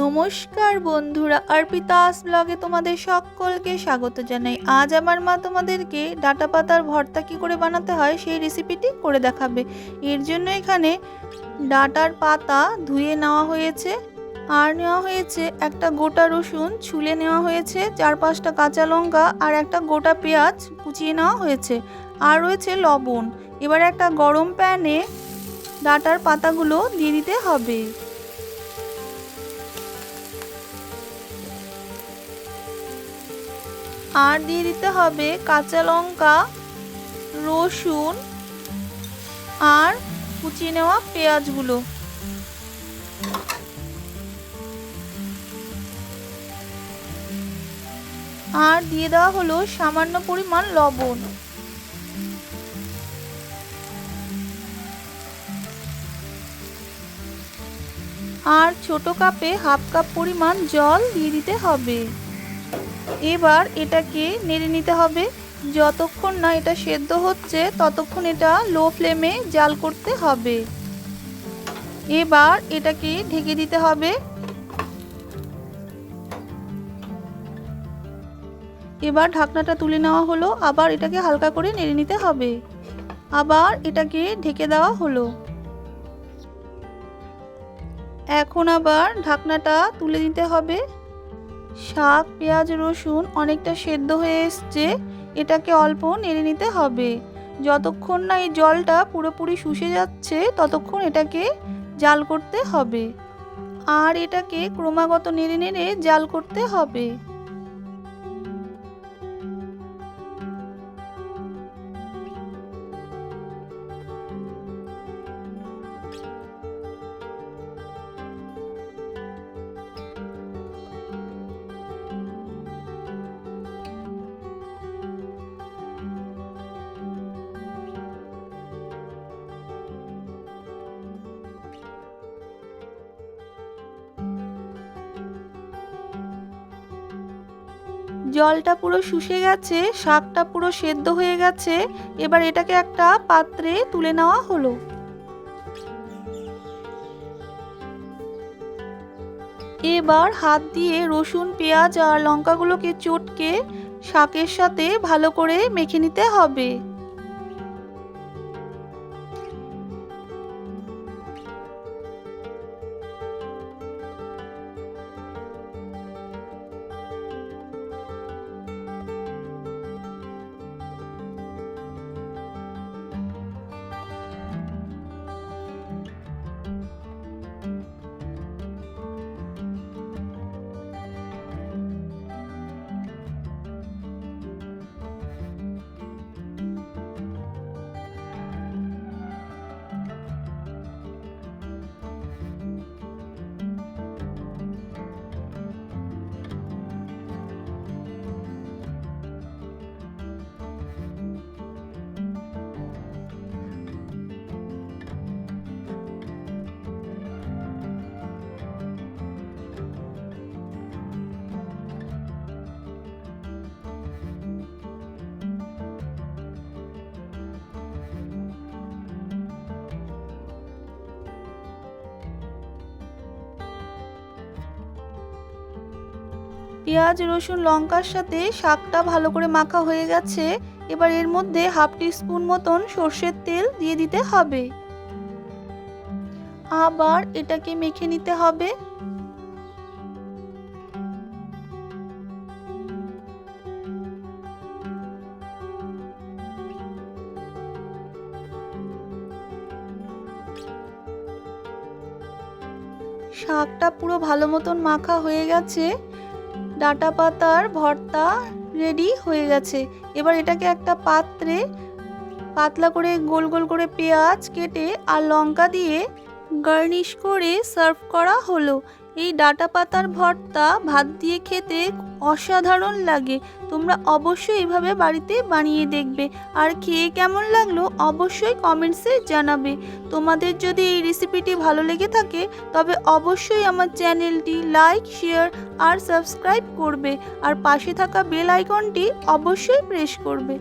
নমস্কার বন্ধুরা অর্পিতাস ব্লগে তোমাদের সকলকে স্বাগত জানাই। আজ আমার মা তোমাদেরকে ডাটা পাতার ভর্তা কী করে বানাতে হয় সেই রেসিপিটি করে দেখাবে। এর জন্য এখানে ডাটার পাতা ধুয়ে নেওয়া হয়েছে, আর নেওয়া হয়েছে একটা গোটা রসুন ছুলে নেওয়া হয়েছে, চার পাঁচটা কাঁচা লঙ্কা আর একটা গোটা পেঁয়াজ কুচিয়ে নেওয়া হয়েছে, আর রয়েছে লবণ। এবার একটা গরম প্যানে ডাটার পাতাগুলো দিয়ে দিতে হবে। আর দিয়ে দিতে হবে কাঁচা লঙ্কা, রসুন আর কুচিয়ে নেওয়া পেঁয়াজগুলো। আর দিয়ে দেওয়া হলো সামান্য পরিমাণ লবণ। আর ছোট কাপে হাফ কাপ পরিমাণ জল দিয়ে দিতে হবে। এবার এটাকে নেড়ে নিতে হবে। যতক্ষণ না এটা সেদ্ধ হচ্ছে, ততক্ষণ এটা লো ফ্লেমে জাল করতে হবে। এবার এটাকে ঢেকে দিতে হবে। এবার ঢাকনাটা তুলে নেওয়া হলো। আবার এটাকে হালকা করে নেড়ে নিতে হবে। আবার এটাকে ঢেকে দেওয়া হলো। এখন আবার ঢাকনাটা তুলে দিতে হবে। শাক, পেঁয়াজ, রসুন অনেকটা সেদ্ধ হয়ে এসছে, এটাকে অল্প নেড়ে নিতে হবে। যতক্ষণ না এই জলটা পুরোপুরি শুষে যাচ্ছে, ততক্ষণ এটাকে জাল করতে হবে। আর এটাকে ক্রমাগত নেড়ে নেড়ে জাল করতে হবে। জলটা পুরো শুষে গেছে, শাকটা পুরো সেদ্ধ হয়ে গেছে, এবার এটাকে একটা পাত্রে তুলে নেওয়া হলো। এবার হাত দিয়ে রসুন, পেঁয়াজ আর লঙ্কাগুলোকে চটকে শাকের সাথে ভালো করে মেখে নিতে হবে। পেঁয়াজ, রসুন, লঙ্কার সাথে শাকটা ভালো করে মাখা হয়ে গেছে। এবার এর মধ্যে হাফ টি স্পুন মতন সর্ষের তেল দিয়ে দিতে হবে। আবার এটাকে মেখে নিতে হবে। শাকটা পুরো ভালো মতন মাখা হয়ে গেছে। ডাটা পাতার ভর্তা রেডি হয়ে গেছে। এবার এটাকে একটা পাত্রে পাতলা করে গোল গোল করে পেঁয়াজ, কেটে আর লঙ্কা দিয়ে গার্নিশ করে সার্ভ করা হলো। এই ডাটা পাতার ভর্তা, ভাত দিয়ে খেতে অসাধারণ লাগে। তোমরা অবশ্যই এভাবে বাড়িতে বানিয়ে দেখবে। আর খেয়ে কেমন লাগল অবশ্যই কমেন্টসে জানাবে। তোমাদের যদি এই রেসিপিটি ভালো লেগে থাকে, তবে অবশ্যই আমার চ্যানেলটি লাইক, শেয়ার আর সাবস্ক্রাইব করবে। আর পাশে থাকা বেল আইকনটি অবশ্যই প্রেস করবে।